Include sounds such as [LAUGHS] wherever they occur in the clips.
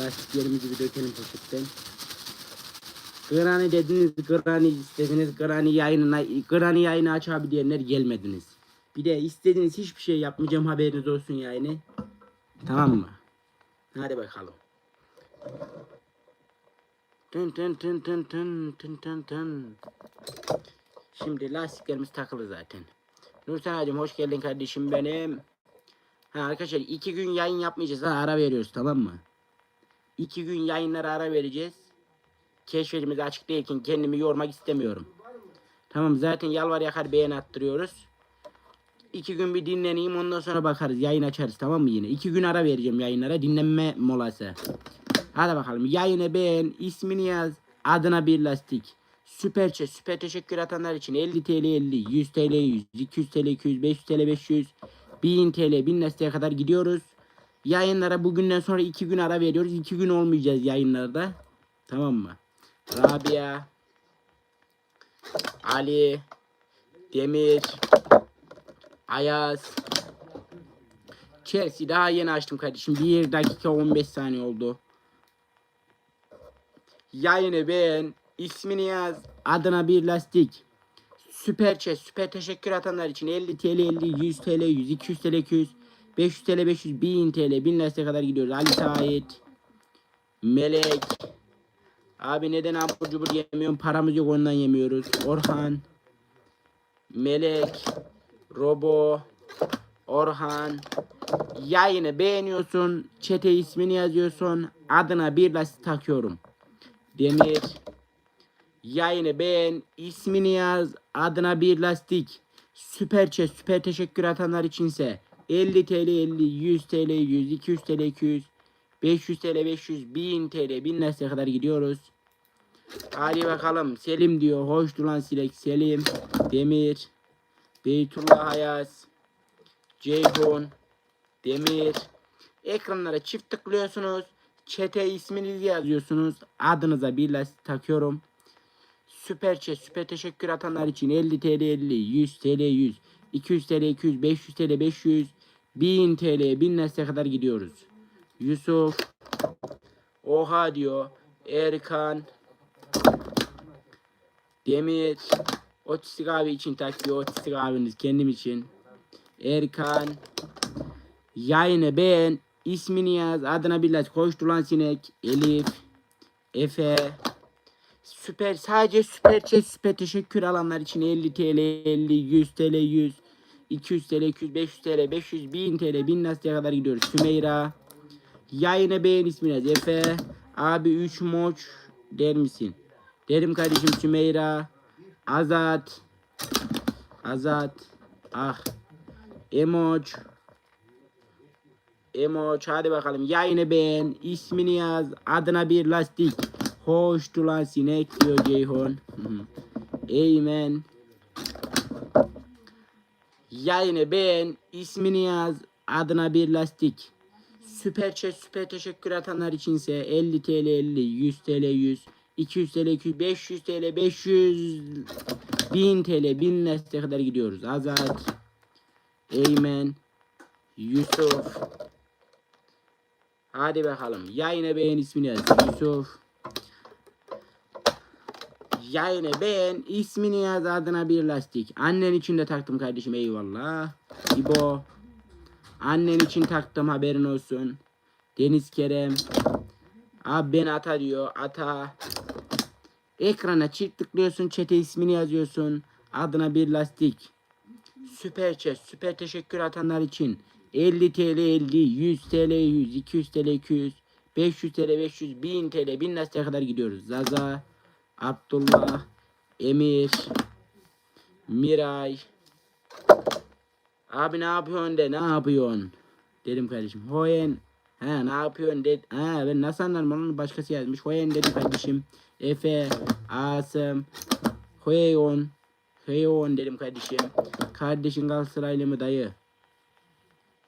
lastiklerimizi bir dökelim poşetten. Granny dediniz, Granny istediniz, Granny yayınına, Granny yayını aç abi diyenler gelmediniz. Bir de istediğiniz hiçbir şey yapmayacağım haberiniz olsun yani. Tamam mı? Hadi bakalım. Tın tın tın tın tın tın tın tın. Şimdi lastiklerimiz takılı zaten. Nursen hacım hoş geldin kardeşim benim. Ha arkadaşlar iki gün yayın yapmayacağız. Ha, ara veriyoruz tamam mı? İki gün yayınlara ara vereceğiz. Keşfetimiz açık değilken kendimi yormak istemiyorum. Tamam zaten yalvar yakar beğen attırıyoruz. İki gün bir dinleneyim ondan sonra bakarız yayın açarız tamam mı yine? İki gün ara vereceğim yayınlara dinlenme molası. Hadi bakalım yayını beğen ismini yaz adına bir lastik. Süper süper teşekkür atanlar için 50 TL 50, 100 TL 100, 200 TL 200, 500 TL 500, 1000 TL 1000 lastiğe kadar gidiyoruz. Yayınlara bugünden sonra 2 gün ara veriyoruz. 2 gün olmayacağız yayınlarda. Tamam mı? Rabia, Ali, Demir, Ayaz, Chelsea daha yeni açtım kardeşim. 1 dakika 15 saniye oldu. Yayını beğen, ismini yaz, adına bir lastik. Süper chat, süper teşekkür atanlar için 50 TL 50, 100 TL 100, 200 TL 200, 500 TL 500, 1000 TL, 1000 lastiğe kadar gidiyoruz. Ali Sait, Melek, abi neden abur cubur yemiyorum, paramız yok ondan yemiyoruz. Orhan, Melek, Robo, Orhan, yayını beğeniyorsun, çete ismini yazıyorsun, adına bir lastik takıyorum. Demir, yayını beğen, ismini yaz, adına bir lastik. Süper chat, süper teşekkür atanlar içinse 50 TL 50, 100 TL 100, 200 TL 200, 500 TL 500, 1000 TL 1000 lastiğe kadar gidiyoruz. Hadi bakalım Selim diyor. Hoş duran silek Selim, Demir, Beytullah Hayas, Ceyhun, Demir. Ekranlara çift tıklıyorsunuz. Çete isminizi yazıyorsunuz. Adınıza bir lastik takıyorum. Süper chat, süper teşekkür atanlar için 50 TL 50, 100 TL 100, 200 TL 200, 500 TL 500, 1000 TL 1000 lastiğe kadar gidiyoruz. Yusuf, Oha diyor. Erkan, Demir, Otistik abi için takıyor. Otistik abiniz kendim için. Erkan, yayını beğen, ismini yaz, adına bir lastik, koşturan sinek, Elif, Efe, süper sadece süper chat süper teşekkür alanlar için 50 TL 50 100 TL 100 200 TL 200 500 TL 500 1000 TL 1000 lastiğe kadar gidiyoruz. Sümeyra. Yayını beğen ismini yaz Efe abi 3 moç der misin? Derim kardeşim Sümeyra. Azat. Azat. Ah. Emoç. Emoç hadi bakalım. Yayını beğen. İsmini yaz. Adına bir lastik. Hoş duran sinek diyor Ceyhun. Eymen. Yayını beğen, ismini yaz, adına bir lastik. Süper chat, süper teşekkür atanlar içinse 50 TL 50, 100 TL 100, 200 TL 200, 500 TL 500, 1000 TL 1000 lastiğe kadar gidiyoruz. Azat, Eymen, Yusuf. Hadi bakalım. Yayını beğen ismini yaz. Yusuf. Yayını beğen, ismini yaz adına bir lastik. Annen için de taktım kardeşim eyvallah. İbo. Annen için taktım haberin olsun. Deniz Kerem. Abi ben ata diyor. Ata. Ekrana çift tıklıyorsun. Çete ismini yazıyorsun. Adına bir lastik. Süper chat. Süper teşekkür atanlar için. 50 TL 50, 100 TL 100, 200 TL 200, 500 TL 500, 1000 TL 1000 lastiğe kadar gidiyoruz. Zaza. Abdullah, Emir, Miray. Abi ne yapıyorsun de ne yapıyorsun? Dedim kardeşim. Hoyen. Ha ne yapıyorsun de. Ha ben nasıl anlarım onu başkası yazmış. Hoyen dedim kardeşim. Efe, Asım, Hoyon. Hoyon dedim kardeşim. Kardeşin Galatasaraylı mı dayı?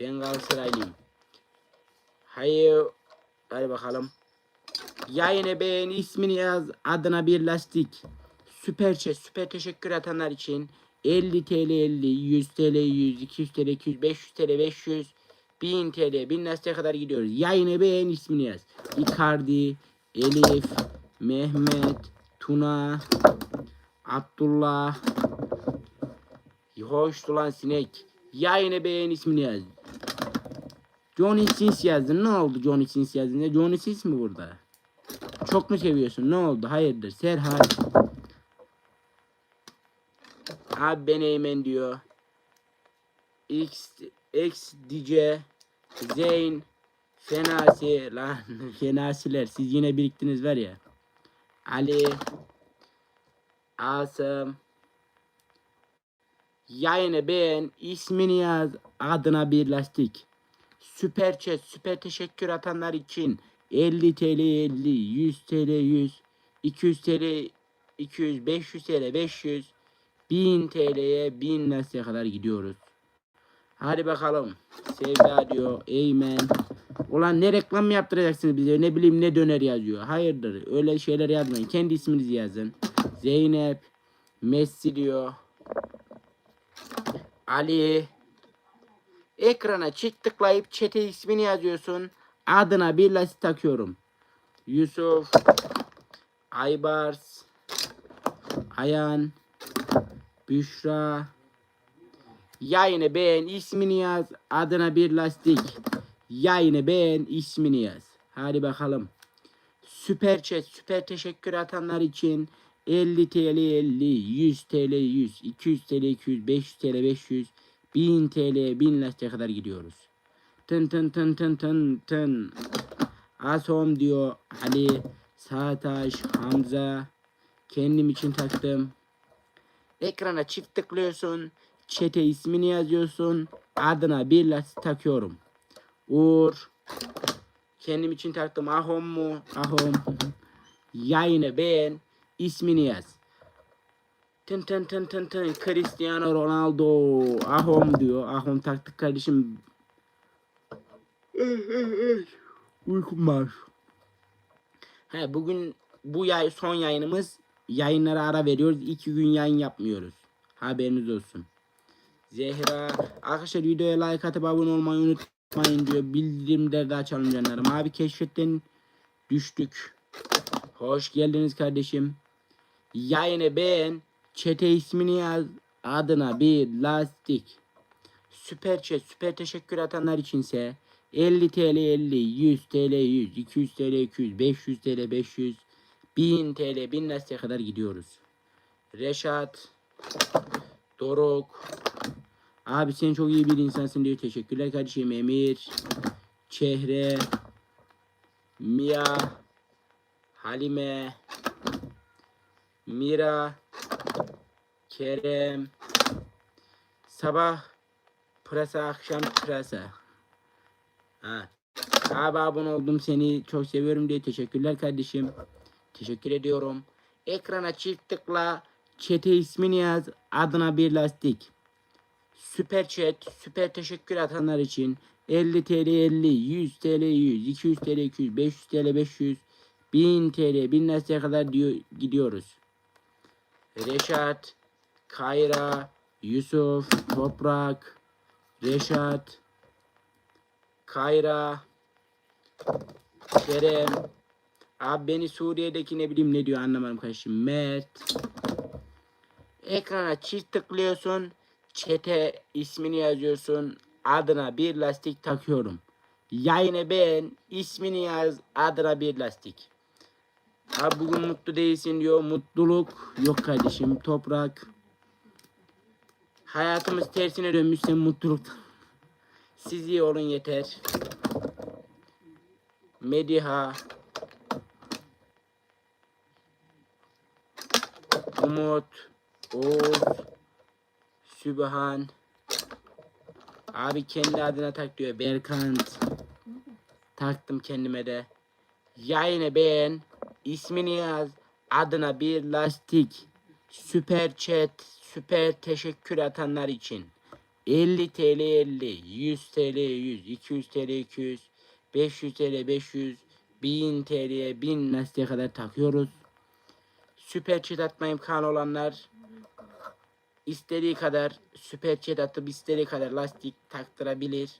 Ben Galatasaraylıyım. Hayır. Hadi bakalım. Yayını beğen, ismini yaz, adına bir lastik. Süper chat, süper teşekkür atanlar için 50 TL 50, 100 TL 100, 200 TL 200, 500 TL 500, 1000 TL 1000 lastiğe kadar gidiyoruz. Yayını beğen ismini yaz. Icardi, Elif, Mehmet, Tuna, Abdullah, Hoştu lan sinek. Yayını beğen ismini yaz. Johnny Sins yazdın. Ne oldu Johnny Sins yazdın? Johnny Sins mi burada? Çok mu seviyorsun? Ne oldu? Hayırdır? Serhat. Abi ben Eymen diyor. X, X DJ, Zeyn, Fenasi lan [LAUGHS] Fenasiler siz yine biriktiniz var ya. Ali, Asım, Yayını beğen, ismini yaz, adına bir lastik. Süper chat, süper teşekkür atanlar için 50 TL 50, 100 TL 100, 200 TL 200, 500 TL 500, 1000 TL'ye 1000 lastiğe kadar gidiyoruz. Hadi bakalım. Sevda diyor. Eymen. Ulan ne reklam yaptıracaksınız bize? Ne bileyim ne döner yazıyor. Hayırdır? Öyle şeyler yazmayın. Kendi isminizi yazın. Zeynep. Messi diyor. Ali. Ekrana çift tıklayıp çete ismini yazıyorsun. Adına bir lastik takıyorum. Yusuf. Aybars. Ayan. Büşra. Yayını beğen ismini yaz. Adına bir lastik. Yayını beğen ismini yaz. Hadi bakalım. Süper chat, süper teşekkür atanlar için 50 TL 50, 100 TL 100, 200 TL 200, 500 TL 500, 1000 TL 1000 lastiğe kadar gidiyoruz. Tın tın tın tın tın tın. Asom diyor Ali, Sağtaş, Hamza. Kendim için taktım. Ekrana çift tıklıyorsun. Çete ismini yazıyorsun. Adına bir lastik takıyorum. Uğur. Kendim için taktım. Ahom mu? Ahom. Yayını beğen. ismini yaz. Tın tın tın tın tın. Cristiano Ronaldo. Ahom diyor. Ahom taktık kardeşim. Uykum var. He, bugün bu yay son yayınımız. Yayınlara ara veriyoruz. İki gün yayın yapmıyoruz. Haberiniz olsun. Zehra. Arkadaşlar videoya like atıp abone olmayı unutmayın diyor. Bildirimleri de açalım canlarım. Abi keşfetten düştük. Hoş geldiniz kardeşim. Yayını beğen. Çete ismini yaz. Adına bir lastik. Süper chat, süper teşekkür atanlar içinse 50 TL 50, 100 TL 100, 200 TL 200, 500 TL 500, 1000 TL 1000 lastiğe kadar gidiyoruz. Reşat, Doruk, abi sen çok iyi bir insansın diyor. Teşekkürler kardeşim. Emir, Çehre, Mia, Halime, Mira, Kerem, sabah pırasa, akşam pırasa. Ha. Abi abone oldum seni çok seviyorum diye teşekkürler kardeşim. Teşekkür ediyorum. Ekrana çift tıkla. Çete ismini yaz. Adına bir lastik. Süper chat. Süper teşekkür atanlar için 50 TL 50, 100 TL 100, 200 TL 200, 500 TL 500, 1000 TL 1000 lastiğe kadar diyor, gidiyoruz. Reşat, Kayra, Yusuf, Toprak, Reşat, Kayra, Kerem. Abi beni Suriye'deki ne bileyim ne diyor anlamadım kardeşim. Mert. Ekrana çift tıklıyorsun. Çete ismini yazıyorsun. Adına bir lastik takıyorum. Yayını beğen. ismini yaz. Adına bir lastik. Abi bugün mutlu değilsin diyor. Mutluluk yok kardeşim. Toprak. Hayatımız tersine dönmüş sen mutluluktan. Siz iyi olun yeter. Mediha. Umut. Oğuz. Sübhan. Abi kendi adına tak diyor. Berkant. Taktım kendime de. Yayını beğen. ismini yaz. Adına bir lastik. Süper chat. Süper teşekkür atanlar için. 50 TL 50, 100 TL 100, 200 TL 200, 500 TL 500, 1000 TL'ye 1000 lastiğe kadar takıyoruz. Süper chat atma imkanı olanlar istediği kadar süper chat atıp istediği kadar lastik taktırabilir.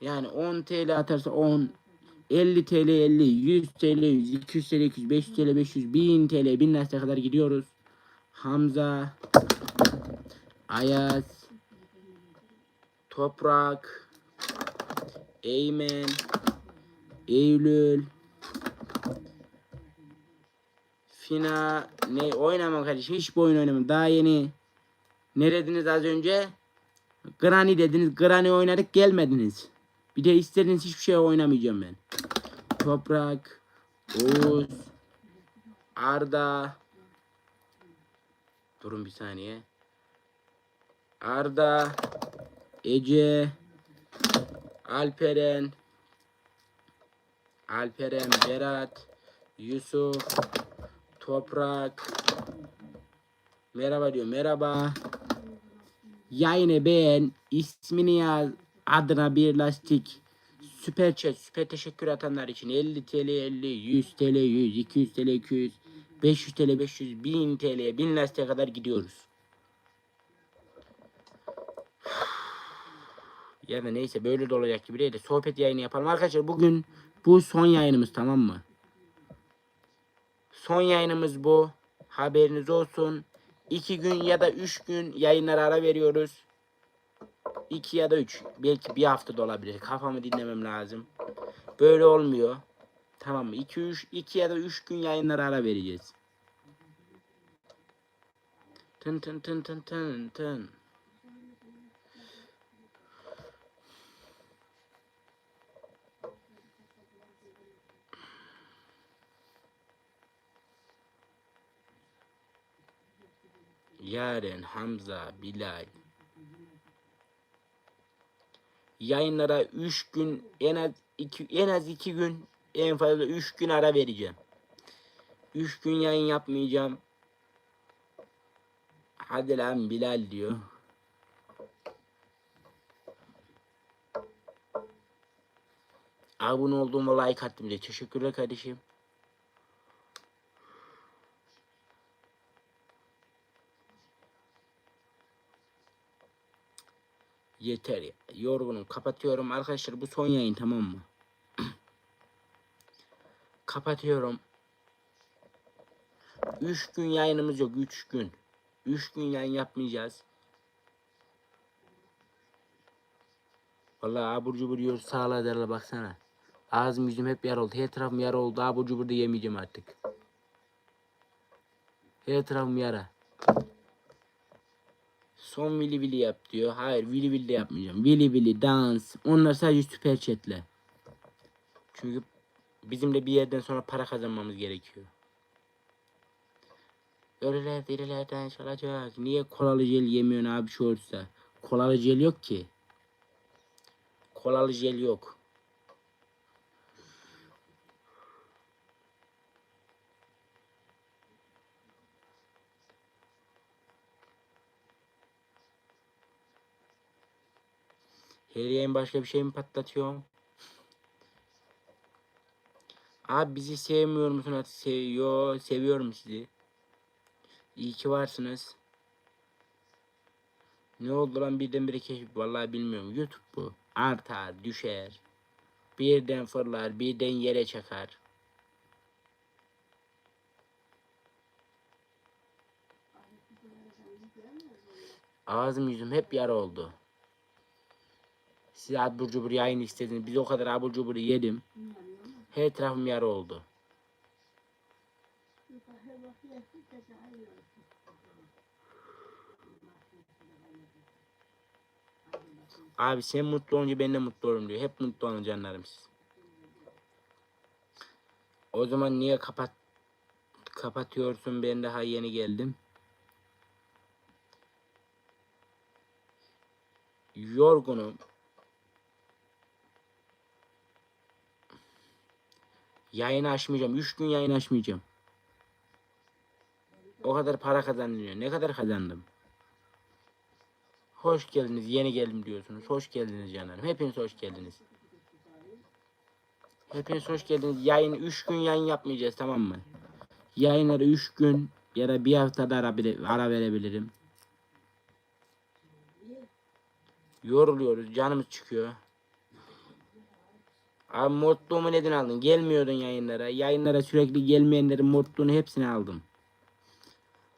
Yani 10 TL atarsa 10, 50 TL 50, 100 TL 100, 200 TL 200, 500 TL 500, 1000 TL 1000 liraya kadar gidiyoruz. Hamza, Ayaz, Toprak, Eymen, Eylül, Fina, ne oynamam kardeşim hiç bu oyun oynamam daha yeni. Ne az önce? Granny dediniz. Granny oynadık gelmediniz. Bir de istediğiniz hiçbir şey oynamayacağım ben. Toprak, Oğuz, Arda. Durun bir saniye. Arda, Ece, Alperen, Alperen, Berat, Yusuf, Toprak. Merhaba diyor. Merhaba. Yayını beğen, ismini yaz, adına bir lastik. Süper chat, süper teşekkür atanlar için 50 TL 50, 100 TL 100, 200 TL 200, 500 TL 500, 1000 TL 1000 lastiğe kadar gidiyoruz. Ya da neyse böyle de olacak gibi değil de sohbet yayını yapalım. Arkadaşlar bugün bu son yayınımız tamam mı? Son yayınımız bu. Haberiniz olsun. 2 gün ya da 3 gün yayınlara ara veriyoruz. 2 ya da 3. Belki bir hafta da olabilir. Kafamı dinlemem lazım. Böyle olmuyor. Tamam mı? 2 3 2 ya da 3 gün yayınlara ara vereceğiz. Tın tın tın tın tın tın. Yaren, Hamza, Bilal. Yayınlara 3 gün en az 2 en az 2 gün en fazla 3 gün ara vereceğim. 3 gün yayın yapmayacağım. Hadi lan Bilal diyor. Abone olduğuma like attım diye. Teşekkürler kardeşim. Yeter ya. Yorgunum. Kapatıyorum. Arkadaşlar bu son yayın tamam mı? [CLEARS THROAT] Kapatıyorum. 3 gün yayınımız yok. 3 gün. 3 gün yayın yapmayacağız. Vallahi abur cubur yiyor sağla derler baksana. Ağzım yüzüm hep yara oldu. Her tarafım yara oldu. Abur cubur da yemeyeceğim artık. Her tarafım yara. Son vili vili yap diyor. Hayır vili vili yapmayacağım. Vili vili dans. Onlar sadece süper chatle. Çünkü bizim de bir yerden sonra para kazanmamız gerekiyor. Öyleler dirilerden çalacak. Niye kolalı jel yemiyorsun abi şu olursa? Kolalı jel yok ki. Kolalı jel yok. Her yayın başka bir şey mi patlatıyorum? Abi bizi sevmiyor musun? Seviyor. Seviyorum sizi. İyi ki varsınız. Ne oldu lan birdenbire keşif? Vallahi bilmiyorum. YouTube bu. Artar, düşer. Birden fırlar, birden yere çakar. Ağzım yüzüm hep yara oldu. Siz abur cubur yayın istediniz. Biz o kadar abur cubur yedim. Her tarafım yara oldu. Abi sen mutlu olunca ben de mutlu olurum diyor. Hep mutlu olun canlarım siz. O zaman niye kapat kapatıyorsun? Ben daha yeni geldim. Yorgunum. Yayın açmayacağım. Üç gün yayın açmayacağım. O kadar para kazanılıyor. Ne kadar kazandım? Hoş geldiniz. Yeni geldim diyorsunuz. Hoş geldiniz canlarım. Hepiniz hoş geldiniz. Hepiniz hoş geldiniz. Yayın 3 gün yayın yapmayacağız tamam mı? Yayınları 3 gün ya da bir haftada ara, ara verebilirim. Yoruluyoruz. Canımız çıkıyor. Abi modluğumu neden aldın? Gelmiyordun yayınlara. Yayınlara sürekli gelmeyenlerin modluğunu hepsini aldım.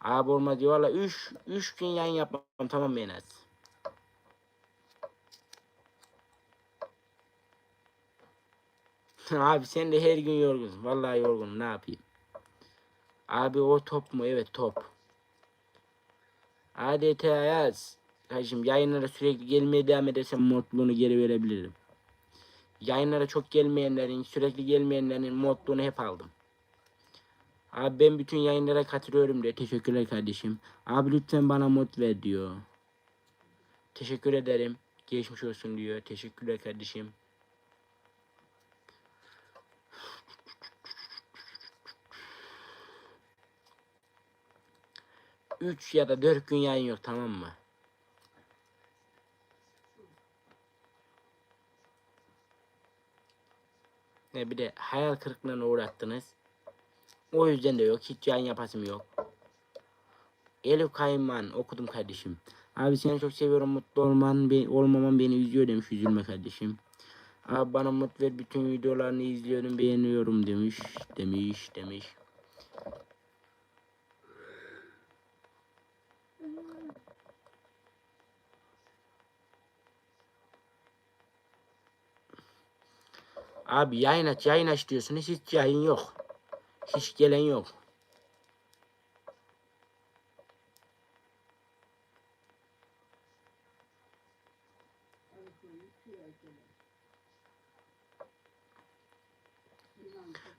Abi olmaz diyor. Valla 3 3 gün yayın yapmam tamam mı Enes? [LAUGHS] Abi sen de her gün yorgunsun. Vallahi yorgunum. Ne yapayım? Abi o top mu? Evet top. ADT yaz. Kardeşim yayınlara sürekli gelmeye devam edersem modluğunu geri verebilirim. Yayınlara çok gelmeyenlerin, sürekli gelmeyenlerin modluğunu hep aldım. Abi ben bütün yayınlara katılıyorum diyor. Teşekkürler kardeşim. Abi lütfen bana mod ver diyor. Teşekkür ederim. Geçmiş olsun diyor. Teşekkürler kardeşim. Üç ya da dört gün yayın yok tamam mı? Ne bir de hayal kırıklığına uğrattınız. O yüzden de yok. Hiç yayın yapasım yok. Elif Kayman okudum kardeşim. Abi seni çok seviyorum. Mutlu olman, be, olmaman beni üzüyor demiş. Üzülme kardeşim. Abi bana mut ver. Bütün videolarını izliyorum. Beğeniyorum demiş. Demiş. Demiş. Abi yayın aç yayın aç diyorsunuz. Hiç yayın yok. Hiç gelen yok.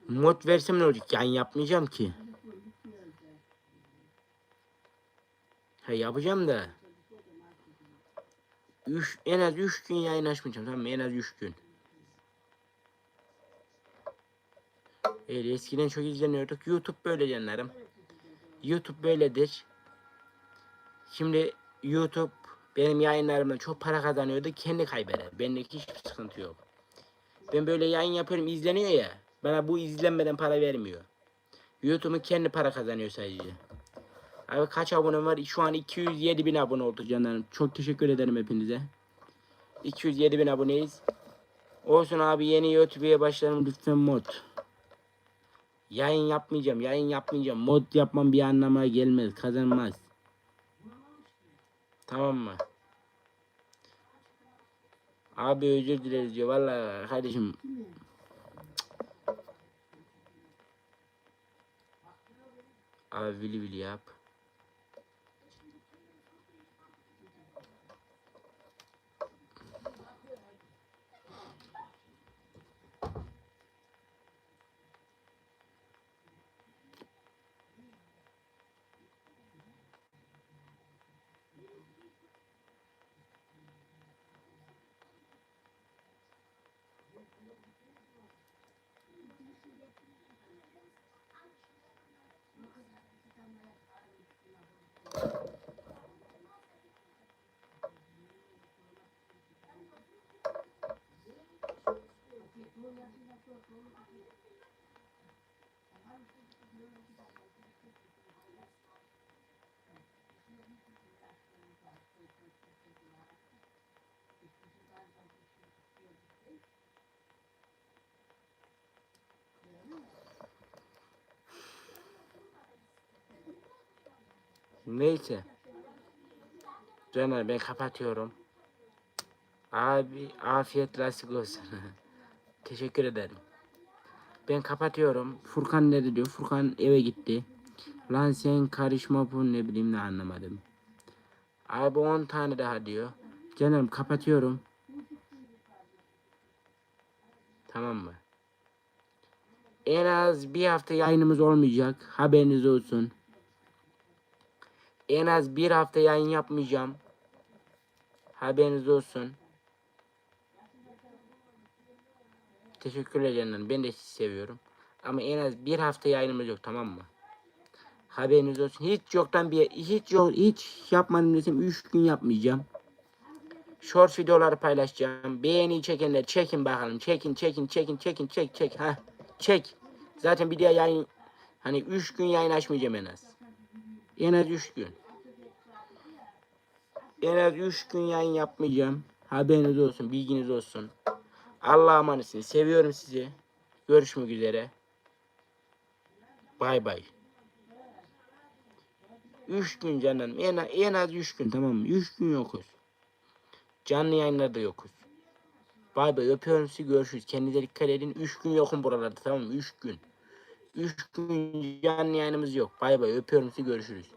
Mod versem ne olacak? Yayın yapmayacağım ki. Ha yapacağım da. Üç, en az 3 gün yayın açmayacağım tamam? En az 3 gün. Evet, eskiden çok izleniyorduk. YouTube böyle canlarım. YouTube böyledir. Şimdi YouTube benim yayınlarımdan çok para kazanıyordu. Kendi kaybeder. Bendeki hiçbir sıkıntı yok. Ben böyle yayın yapıyorum izleniyor ya. Bana bu izlenmeden para vermiyor. YouTube'un kendi para kazanıyor sadece. Abi kaç abonem var? Şu an 207 bin abone oldu canlarım. Çok teşekkür ederim hepinize. 207 bin aboneyiz. Olsun abi yeni YouTube'ya başlarım lütfen mod. Yayın yapmayacağım, yayın yapmayacağım. Mod yapmam bir anlama gelmez, kazanmaz. Tamam mı? Abi özür dileriz diyor. Vallahi kardeşim. Abi vili vili yap. Neyse. Caner ben kapatıyorum. Abi afiyet lastik olsun. [LAUGHS] Teşekkür ederim. Ben kapatıyorum. Furkan ne diyor? Furkan eve gitti. Lan sen karışma bu ne bileyim ne anlamadım. Abi 10 tane daha diyor. Canım kapatıyorum. Tamam mı? En az bir hafta yayınımız olmayacak. Haberiniz olsun. En az bir hafta yayın yapmayacağım. Haberiniz olsun. Teşekkürler canlarım. Ben de sizi seviyorum. Ama en az bir hafta yayınımız yok tamam mı? Haberiniz olsun. Hiç yoktan bir hiç yok hiç yapmadım desem 3 gün yapmayacağım. Short videoları paylaşacağım. Beğeni çekenler çekin bakalım. Çekin çekin çekin çekin çek çek ha. Çek. Zaten bir diğer yayın hani 3 gün yayın açmayacağım en az. En az 3 gün. En az 3 gün yayın yapmayacağım. Haberiniz olsun, bilginiz olsun. Allah'a emanetsiniz. Seviyorum sizi. Görüşmek üzere. Bay bay. Üç gün canım. En, en az üç gün tamam mı? Üç gün yokuz. Canlı yayınlarda yokuz. Bay bay öpüyorum sizi görüşürüz. Kendinize dikkat edin. Üç gün yokum buralarda tamam mı? Üç gün. Üç gün canlı yayınımız yok. Bay bay öpüyorum sizi görüşürüz.